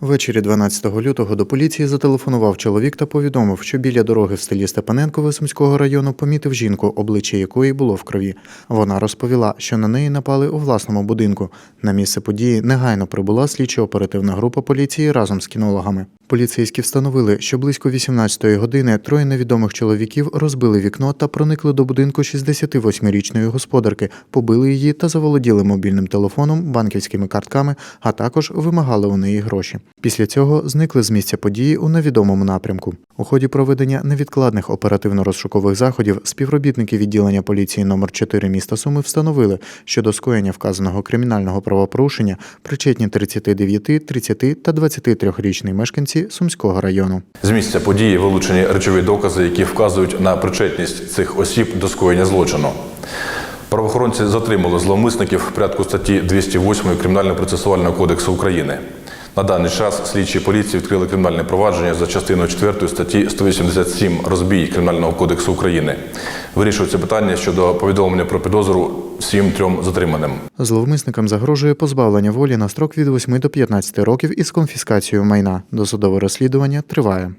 Ввечері 12 лютого до поліції зателефонував чоловік та повідомив, що біля дороги в селі Степаненкове Сумського району помітив жінку, обличчя якої було в крові. Вона розповіла, що на неї напали у власному будинку. На місце події негайно прибула слідчо-оперативна група поліції разом з кінологами. Поліцейські встановили, що близько 18-ї години троє невідомих чоловіків розбили вікно та проникли до будинку 68-річної господарки, побили її та заволоділи мобільним телефоном, банківськими картками, а також вимагали у неї гроші. Після цього зникли з місця події у невідомому напрямку. У ході проведення невідкладних оперативно-розшукових заходів співробітники відділення поліції номер 4 міста Суми встановили, що до скоєння вказаного кримінального правопорушення причетні 39, 30 та 23-річні мешканці Сумського району. З місця події вилучені речові докази, які вказують на причетність цих осіб до скоєння злочину. Правоохоронці затримали зловмисників в порядку статті 208 Кримінально-процесуального кодексу України. На даний час слідчі поліції відкрили кримінальне провадження за частиною 4 статті 187 розбій Кримінального кодексу України. Вирішується питання щодо повідомлення про підозру всім трьом затриманим. Зловмисникам загрожує позбавлення волі на строк від 8 до 15 років із конфіскацією майна. Досудове розслідування триває.